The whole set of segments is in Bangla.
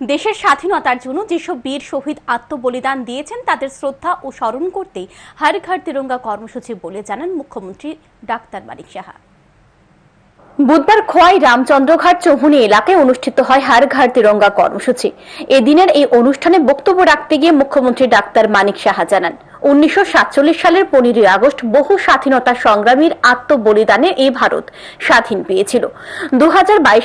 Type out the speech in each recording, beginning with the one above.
দেশের স্বাধীনতার জন্য যেসব বীর শহীদ আত্মবলিদান দিয়েছেন, তাদের শ্রদ্ধা ও স্মরণ করতে হর ঘর তিরঙ্গা কর্মসূচি বলে জানান মুখ্যমন্ত্রী ডাক্তার মানিক সাহা। বুধবার খোয়াই রামচন্দ্রঘাট চৌহনি এলাকায় অনুষ্ঠিত হয় হার ঘাট তিরঙ্গা কর্মসূচি। এদিনের এই অনুষ্ঠানে বক্তব্য রাখতে গিয়ে মুখ্যমন্ত্রী ডাক্তার মানিক সাহা জানান উনিশশো সাতচল্লিশ সালের পনেরোই আগস্ট বহু স্বাধীনতা সংগ্রামীর আত্মবলিদানে এই ভারত স্বাধীন পেয়েছিল। দু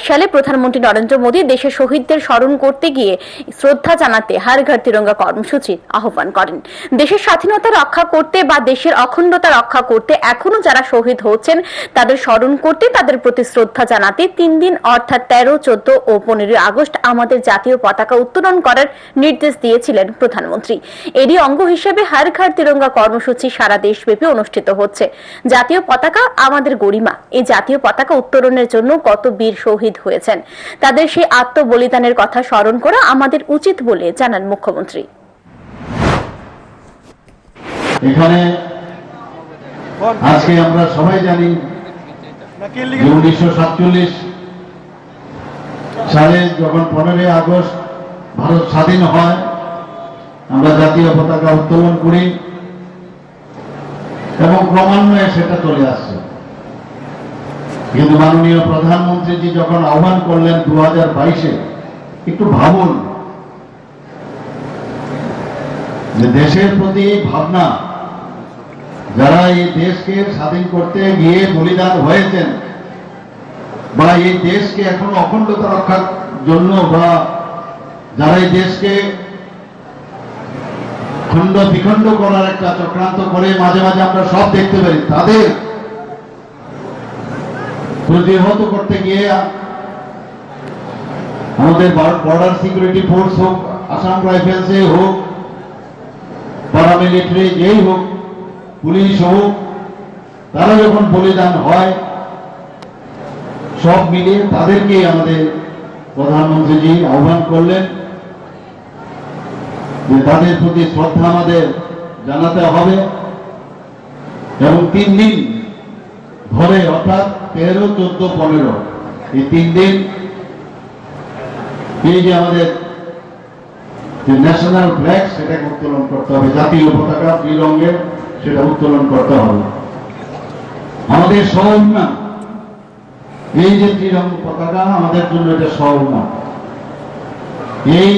সালে প্রধানমন্ত্রী নরেন্দ্র মোদী দেশের শহীদদের স্মরণ করতে গিয়ে শ্রদ্ধা জানাতে হার ঘর তিরঙ্গা কর্মসূচির আহ্বান করেন। দেশের স্বাধীনতা রক্ষা করতে বা দেশের অখণ্ডতা রক্ষা করতে এখনও যারা শহীদ হচ্ছেন, তাদের স্মরণ করতে, তাদের প্রতি শ্রদ্ধা জানাতে তিন দিন অর্থাৎ তেরো, চোদ্দ ও পনেরোই আগস্ট আমাদের জাতীয় পতাকা উত্তোলন করার নির্দেশ দিয়েছিলেন প্রধানমন্ত্রী। এরই অঙ্গ হিসেবে হার তিরঙ্গা কর্মসূচি সারা দেশব্যাপী অনুষ্ঠিত হচ্ছে। জাতীয় পতাকা আমাদের গরিমা। এই জাতীয় পতাকা উত্তোলনের জন্য কত বীর শহীদ হয়েছেন। তাদের সেই আত্মবলিদানের কথা স্মরণ করা আমাদের উচিত বলে জানান মুখ্যমন্ত্রী। এখানে আজকে আমরা সবাই জানি উনিশশো সাতচল্লিশ সালে যখন পনেরোই আগস্ট ভারত স্বাধীন হয় আমরা জাতীয় পতাকা উত্তোলন করি এবং ক্রমান্বয়ে সেটা চলে আসছে। কিন্তু মাননীয় প্রধানমন্ত্রীজি যখন আহ্বান করলেন দু হাজার বাইশে, একটু ভাবুন যে দেশের প্রতি এই ভাবনা, যারা এই দেশকে স্বাধীন করতে গিয়ে বলিদান হয়েছেন বা এই দেশকে এখনও অখণ্ডতা রক্ষার জন্য বা যারা এই দেশকে খণ্ড বিখণ্ড করার একটা চক্রান্ত করে মাঝে মাঝে আমরা সব দেখতে পারি তাদের প্রতিহত করতে গিয়ে আমাদের বর্ডার সিকিউরিটি ফোর্স হোক, আসাম রাইফেলসে হোক প্যারামিলিটারি যেই হোক, পুলিশ হোক, তারা যখন বলিদান হয়, সব মিলিয়ে তাদেরকে আমাদের প্রধানমন্ত্রীজি আহ্বান করলেন। যে তাদের প্রতি শ্রদ্ধা আমাদের জানাতে হবে। এবং তিন দিন ধরে, অর্থাৎ তেরো, চোদ্দ, পনেরো, এই তিন দিন এই যে আমাদের যে ন্যাশনাল ফ্ল্যাগ সেটাকে উত্তোলন করতে হবে। জাতীয় পতাকা ত্রিরঙ্গের সেটা উত্তোলন করতে হবে। আমাদের সৌম্যা এই যে ত্রিরঙ্গ পতাকা, আমাদের জন্য এটা সৌম্যা এই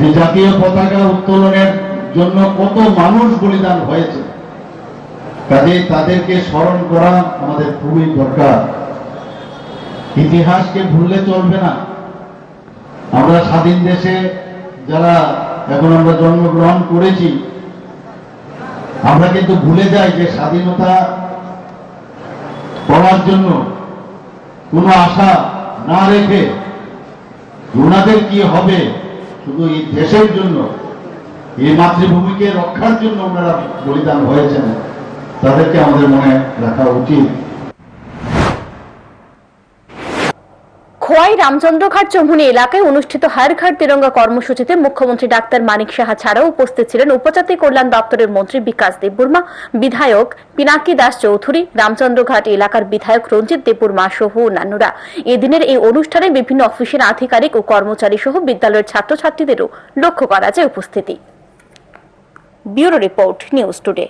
জাতীয় পতাকা উত্তোলনের জন্য কত মানুষ বলিদান হয়েছে। কাজে তাদেরকে স্মরণ করা আমাদের খুবই দরকার। ইতিহাসকে ভুললে চলবে না। আমরা স্বাধীন দেশে যারা এখন আমরা জন্মগ্রহণ করেছি, আমরা কিন্তু ভুলে যাই যে স্বাধীনতা করার জন্য কোনো আশা না রেখে ওনাদের কি হবে? শুধু এই দেশের জন্য, এই মাতৃভূমিকে রক্ষার জন্য ওনারা বলিদান হয়েছেন, তাদেরকে আমাদের মনে রাখা উচিত। খোয়াই রামচন্দ্রঘাট চৌমুনি এলাকায় অনুষ্ঠিত হার ঘর তিরঙ্গা কর্মসূচিতে মুখ্যমন্ত্রী ডাক্তার মানিক সাহা ছাড়াও উপস্থিত ছিলেন উপজাতি কল্যাণ দপ্তরের মন্ত্রী বিকাশ দেববর্মা, বিধায়ক পিনাকি দাস চৌধুরী, রামচন্দ্রঘাট এলাকার বিধায়ক রঞ্জিত দেববর্মা সহ অন্যান্যরা। এদিনের এই অনুষ্ঠানে বিভিন্ন অফিসের আধিকারিক ও কর্মচারী সহ বিদ্যালয়ের ছাত্রছাত্রীদেরও লক্ষ্য করা যায় উপস্থিতি। Bureau report, news today.